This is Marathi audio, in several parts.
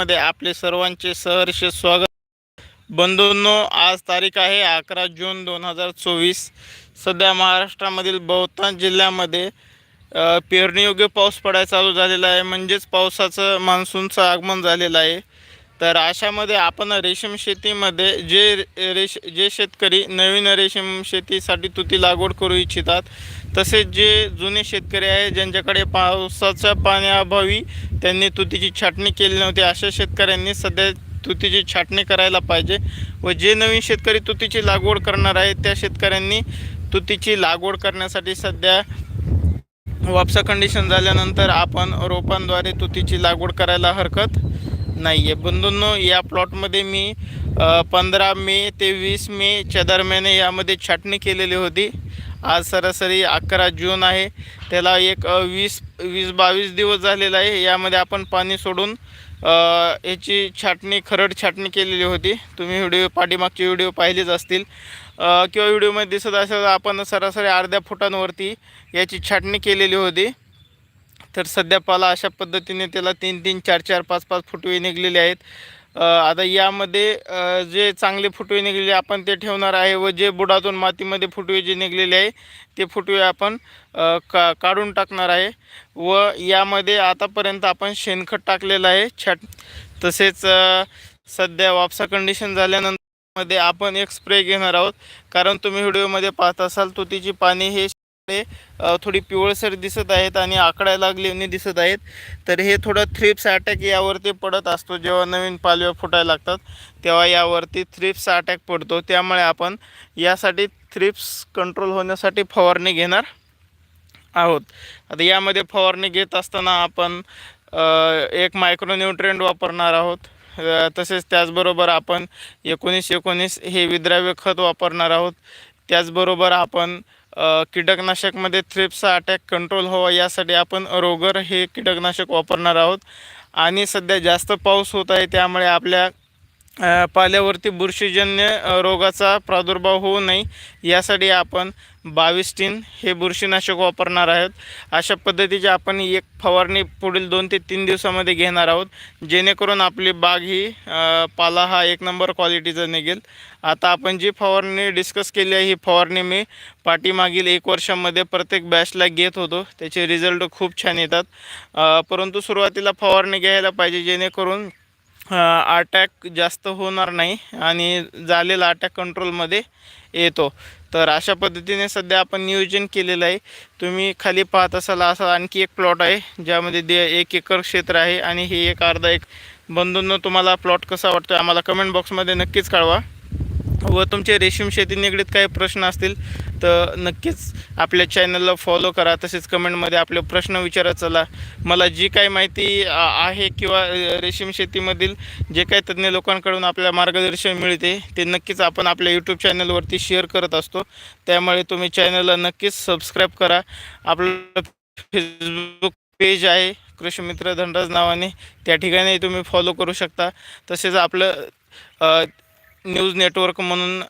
चॅनलमध्ये आपले सर्वांचे सहर्ष स्वागत. बंधूंनो आज तारीख आहे अकरा जून दोन हजार चोवीस. सध्या महाराष्ट्रामधील बहुतांश जिल्ह्यामध्ये पेरणीयोग्य पाऊस पडायला चालू झालेला आहे. म्हणजेच पावसाचं मान्सूनचं आगमन झालेलं आहे. तर अशामध्ये आपण रेशीम शेतीमध्ये जे रेश जे शेतकरी नवीन रेशीम शेतीसाठी तुती लागवड करू इच्छितात तसेच जे जुने शेतकरी आहे ज्यांच्याकडे पावसाच्या पाण्याअभावी त्यांनी तुतीची छाटणी केली नव्हती अशा शेतकऱ्यांनी सध्या तुतीची छाटणी करायला पाहिजे व जे नवीन शेतकरी तुतीची लागवड करणार आहे त्या शेतकऱ्यांनी तुतीची लागवड करण्यासाठी सध्या वापसा कंडिशन झाल्यानंतर आपण रोपांद्वारे तुतीची लागवड करायला हरकत नाही आहे बंधूंनो या प्लॉटमध्ये मी पंधरा मे ते वीस मेच्या दरम्यान यामध्ये छाटणी केलेली होती. आज सरासरी अकरा जून आहे. त्याला एक वीस वीस बावीस दिवस झालेला आहे. यामध्ये आपण पाणी सोडून याची छाटणी खरड छाटणी केलेली होती. तुम्ही व्हिडिओ पाठीमागचे व्हिडिओ पाहिलेच असतील. किंवा व्हिडिओमध्ये दिसत असेल आपण सरासरी अर्ध्या फुटांवरती याची छाटणी केलेली होती. तर सध्या पाला अशा पद्धतीने त्याला तीन तीन चार चार पाच पाच फुटवे निघलेले आहेत. आता यामध्ये जे चांगले फुटवे निघलेले आपण ते ठेवणार आहे व जे बुडातून मातीमध्ये फुटवे जे निघलेले आहे ते फुटवे आपण का काढून टाकणार आहे. व यामध्ये आतापर्यंत आपण शेणखत टाकलेलं आहे. छाट तसेच सध्या वापसा कंडिशन झाल्यानंतरमध्ये आपण एक स्प्रे घेणार आहोत. कारण तुम्ही व्हिडिओमध्ये पाहत असाल तुतीची पाने हे हे, थोडी पिवळसर दिसत आहेत आणि आकड्या लागलेली दिसत आहेत. तर हे थोडं थ्रिप्स अटॅक यावरती पडत असतो. जेव्हा नवीन पालव्या फुटायला लागतात तेव्हा यावरती थ्रिप्स अटॅक पडतो. त्यामुळे आपण यासाठी थ्रिप्स कंट्रोल होण्यासाठी फवारणी घेणार आहोत. आता यामध्ये फवारणी घेत असताना आपण एक मायक्रोन्यूट्रिएंट वापरणार आहोत. तसेच त्याचबरोबर आपण एकोणीस एकोणीस हे विद्राव्य खत वापरणार आहोत. त्याचबरोबर आपण कीटकनाशकमध्ये थ्रिप्सचा अटॅक कंट्रोल व्हावा यासाठी आपण रोगर हे कीटकनाशक वापरणार आहोत. आणि सध्या जास्त पाऊस होत आहे त्यामुळे आपल्या पाल्यावरती बुरशीजन्य रोगाचा प्रादुर्भाव होऊ नये. यासाठी आपण बावीस टीन हे बुरशीनाशक वापरणार आहोत. अशा पद्धतीची आपण एक फवारणी पुढील दोन ते तीन दिवसामध्ये घेणार आहोत. जेणेकरून आपली बाग ही पाला हा एक नंबर क्वालिटीचा निघेल. आता आपण जी फवारणी डिस्कस केली आहे ही फवारणी मी पाठीमागील एक वर्षामध्ये प्रत्येक बॅचला घेत होतो. त्याचे रिझल्ट खूप छान येतात. परंतु सुरुवातीला फवारणी घ्यायला पाहिजे जेणेकरून अटॅक जास्त होणार नाही आणि झालेला अटॅक कंट्रोलमध्ये येतो. तर अशा पद्धतीने सध्या आपण नियोजन केलेलं आहे. तुम्ही खाली पाहत असाल असा आणखी एक प्लॉट आहे ज्यामध्ये दे एक एकर क्षेत्र आहे आणि हे एक अर्धा एक. बंधूंना तुम्हाला प्लॉट कसा वाटतो आम्हाला कमेंट बॉक्समध्ये नक्कीच कळवा. व तुमचे रेशीम शेती निगडीत काही प्रश्न असतील तर नक्कीच आपल्या चॅनलला फॉलो करा. तसेच कमेंटमध्ये आपले प्रश्न विचारत चला मला जी काही माहिती आहे किंवा रेशीम शेतीमधील जे काही तज्ज्ञ लोकांकडून आपल्याला मार्गदर्शन मिळते ते नक्कीच आपण आपल्या यूट्यूब चॅनलवरती शेअर करत असतो. त्यामुळे तुम्ही चॅनलला नक्कीच सबस्क्राईब करा. आपलं फेसबुक पेज आहे कृषी मित्र धनराज नावाने. त्या ठिकाणी तुम्ही फॉलो करू शकता. तसेच आपलं न्यूज नेटवर्क म्हणून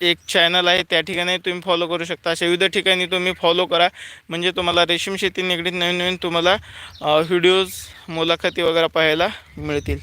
एक चॅनल आहे त्या ठिकाणी तुम्ही फॉलो करू शकता. अशा विविध ठिकाणी तुम्ही फॉलो करा. म्हणजे तुम्हाला रेशीम शेती निगडीत नवीन नवीन तुम्हाला व्हिडिओज मुलाखती वगैरे पाहायला मिळतील.